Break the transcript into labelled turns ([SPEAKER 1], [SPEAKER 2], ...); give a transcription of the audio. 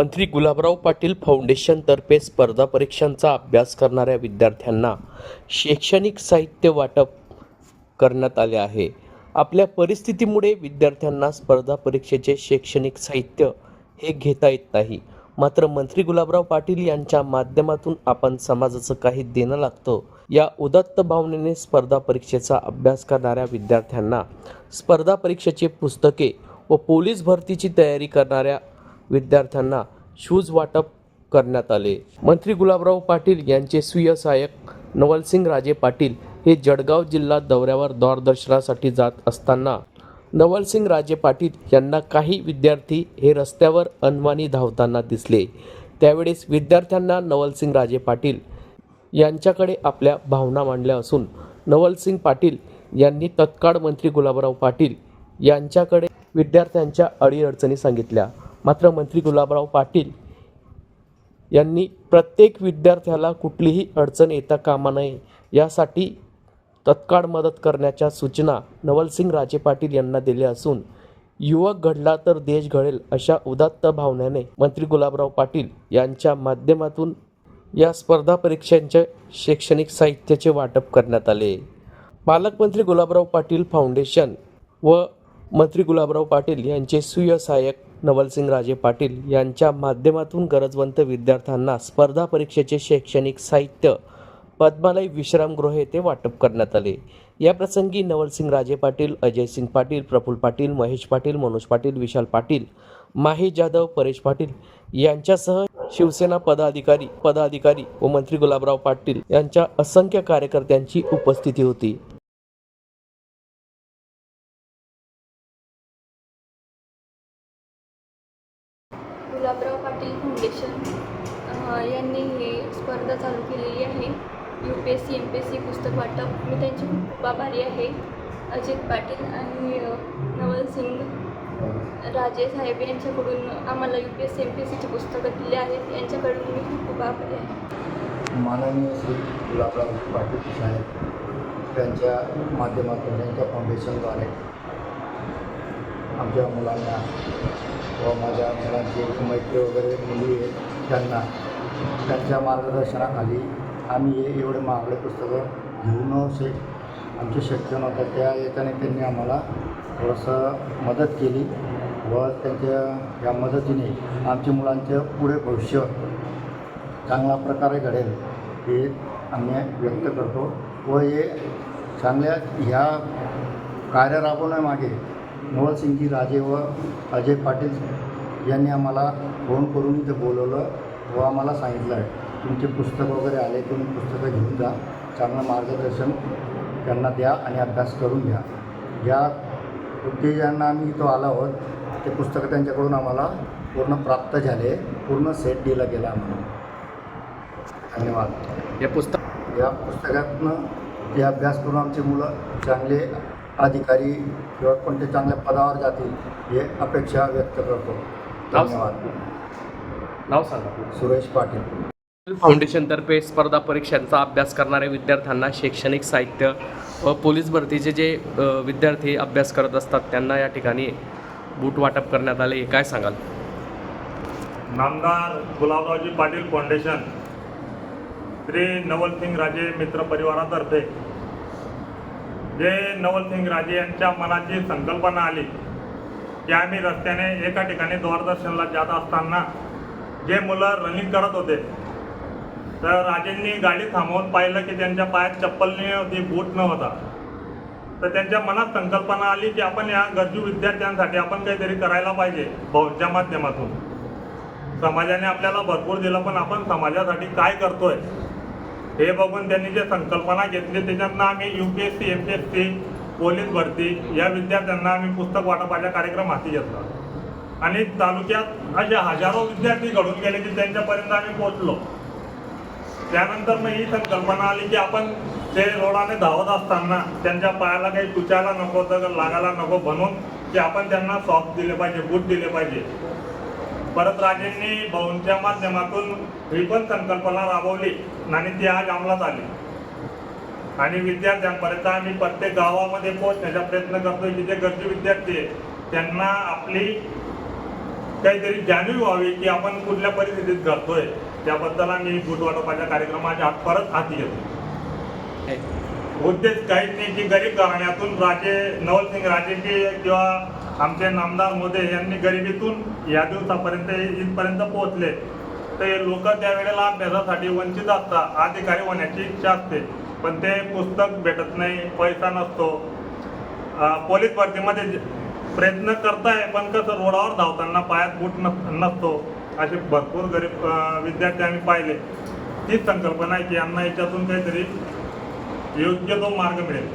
[SPEAKER 1] मंत्री गुलाबराव पाटील फाउंडेशनतर्फे स्पर्धा परीक्षांचा अभ्यास करणाऱ्या विद्यार्थ्यांना शैक्षणिक साहित्य वाटप करण्यात आले आहे. आपल्या परिस्थितीमुळे विद्यार्थ्यांना स्पर्धा परीक्षेचे शैक्षणिक साहित्य हे घेता येत नाही. मात्र मंत्री गुलाबराव पाटील यांच्या माध्यमातून आपण समाजाचं काही देणं लागतं. या उदात्त भावनेने स्पर्धा परीक्षेचा अभ्यास करणाऱ्या विद्यार्थ्यांना स्पर्धा परीक्षेचे पुस्तके व पोलीस भरतीची तयारी करणाऱ्या विद्यार्थ्यांना शूज वाटप करण्यात आले. मंत्री गुलाबराव पाटील यांचे स्वीय सहाय्यक नवलसिंग राजे पाटील हे जळगाव जिल्हा दौऱ्यावर दूरदर्शनासाठी जात असताना नवलसिंग राजे पाटील यांना काही विद्यार्थी हे रस्त्यावर अनवाणी धावताना दिसले. त्यावेळेस विद्यार्थ्यांना नवलसिंग राजे पाटील यांच्याकडे आपल्या भावना मांडल्या असून नवलसिंग पाटील यांनी तत्काळ मंत्री गुलाबराव पाटील यांच्याकडे विद्यार्थ्यांच्या अडीअडचणी सांगितल्या. मात्र मंत्री गुलाबराव पाटील यांनी प्रत्येक विद्यार्थ्याला कुठलीही अडचण येता कामा नये यासाठी तत्काळ मदत करण्याच्या सूचना नवलसिंग राजे पाटील यांना दिल्या असून युवक घडला तर देश घडेल अशा उदात्त भावनेने मंत्री गुलाबराव पाटील यांच्या माध्यमातून या स्पर्धा परीक्षांचे शैक्षणिक साहित्याचे वाटप करण्यात आले. पालकमंत्री गुलाबराव पाटील फाउंडेशन व मंत्री गुलाबराव पाटील यांचे सुय नवलसिंगराजे पाटील यांच्या माध्यमातून गरजवंत विद्यार्थ्यांना स्पर्धा परीक्षेचे शैक्षणिक साहित्य पद्मालय विश्रामगृह येथे वाटप करण्यात आले. या प्रसंगी नवलसिंग राजे पाटील अजयसिंग पाटील प्रफुल पाटील महेश पाटील मनोज पाटील विशाल पाटील माही जाधव परेश पाटील यांच्यासह शिवसेना पदाधिकारी पदाधिकारी व मंत्री गुलाबराव पाटील यांच्या असंख्य कार्यकर्त्यांची उपस्थिती होती.
[SPEAKER 2] फाउंडेशन यांनी ही स्पर्धा चालू केलेली आहे. U P S C M P S C पुस्तक वाटप. मी त्यांची खूप आभारी आहे. अजित पाटील आणि नवल सिंग राजे साहेब यांच्याकडून आम्हाला U P S C M P S सीची पुस्तकं दिली आहेत. यांच्याकडून मी खूप खूप आभारी आहे.
[SPEAKER 3] माननीय श्री गुलाबराव पाटील साहेब त्यांच्या माध्यमातून त्यांच्या फाउंडेशनद्वारे आमच्या मुलांना व माझ्या मुलांची मैत्री वगैरे मुली आहेत त्यांना त्यांच्या मार्गदर्शनाखाली आम्ही हे एवढे महागडे पुस्तकं घेऊन शे आमचे शक्य नव्हतं त्या याच्याने त्यांनी आम्हाला थोडंसं मदत केली व त्यांच्या या मदतीने आमच्या मुलांचं पुढे भविष्य चांगल्या प्रकारे घडेल हे आम्ही व्यक्त करतो व हे चांगल्या ह्या कार्य राबवण्यामागे नवलसिंगजी राजे व अजय पाटील यांनी आम्हाला फोन करून इथं बोलवलं व आम्हाला सांगितलं आहे. तुमचे पुस्तक वगैरे आले तुम्ही पुस्तकं घेऊन जा. चांगलं मार्गदर्शन त्यांना द्या आणि अभ्यास करून घ्या. ज्या उद्देशांना आम्ही इथं आलो आहोत. ते पुस्तकं त्यांच्याकडून आम्हाला पूर्ण प्राप्त झाले. पूर्ण सेट दिला गेला आम्हाला. धन्यवाद.
[SPEAKER 1] या पुस्तक
[SPEAKER 3] या पुस्तकातनं ते अभ्यास करून आमची मुलं चांगले अधिकारी किंवा कोणते चांगल्या पदावर जातील हे अपेक्षा व्यक्त करतो. धन्यवाद.
[SPEAKER 1] नाव सांगा.
[SPEAKER 3] सुरेश पाटील.
[SPEAKER 1] फाउंडेशनतर्फे स्पर्धा परीक्षांचा अभ्यास करणाऱ्या विद्यार्थ्यांना शैक्षणिक साहित्य व पोलीस भरतीचे जे विद्यार्थी अभ्यास करत असतात त्यांना या ठिकाणी बूट वाटप करण्यात आले. काय सांगाल?
[SPEAKER 4] नामदार गुलाबरावजी पाटील फाउंडेशन श्री नवलसिंग राजे मित्र परिवारातर्फे जे नवलसिंग राजे यांच्या मनाची संकल्पना आली की आम्ही रस्त्याने एका ठिकाणी दूरदर्शनला जात असताना जे मुलं रनिंग करत होते तर राजेंनी गाडी थांबवून पाहिलं की त्यांच्या पायात चप्पल नाही होती बूट नव्हता. तर त्यांच्या मनात संकल्पना आली की आपण या गरजू विद्यार्थ्यांसाठी आपण काहीतरी करायला पाहिजे भाऊंच्या माध्यमातून. समाजाने आपल्याला भरपूर दिलं पण आपण समाजासाठी काय करतोय? हे बघून त्यांनी जे संकल्पना घेतली त्याच्यातनं आम्ही U P S C M P S C police भरती या विद्यार्थ्यांना आम्ही पुस्तक वाटपाच्या कार्यक्रम हाती घेतला. आणि तालुक्यात असे हजारो विद्यार्थी घडून गेले की त्यांच्यापर्यंत आम्ही पोहोचलो. त्यानंतर मग ही संकल्पना आली की आपण ते रोडाने धावत असताना त्यांच्या पायाला काही तुचायला नको तर लागायला नको बनवून की आपण त्यांना सॉक्स दिले पाहिजे बूट दिले पाहिजे. परत राजेंनी भाऊंच्या माध्यमातून ही पण संकल्पना राबवली आणि ती आज अंमलात आली. आणि विद्यार्थ्यांपर्यंत आम्ही प्रत्येक गावामध्ये पोहोचण्याचा प्रयत्न करतोय. की जे गरजू विद्यार्थी आहेत त्यांना आपली काहीतरी जाणीव व्हावी की आपण कुठल्या परिस्थितीत घडतोय. त्याबद्दल आम्ही बूट वाटपाच्या कार्यक्रमाच्या हात परत हाती घेतो. उद्देश काहीच नाही की गरीब घराण्यातून राजे नवलसिंग राजेची किंवा आमचे नामदार मोदे यांनी गरिबीतून या दिवसापर्यंत इथपर्यंत पोहोचले. ते लोक त्यावेळेला अभ्यासासाठी वंचित असतात अधिकारी होण्याची इच्छा असते. पण ते पुस्तक भेटत नाही पैसा नसतो. पोलीस भरतीमध्ये जे- प्रयत्न करताय पण कसं रोडावर धावताना पायात बूट नस- नसतो. असे भरपूर गरीब विद्यार्थी आम्ही पाहिले. तीच संकल्पना आहे की यांना याच्यातून काहीतरी योग्य तो मार्ग मिळेल.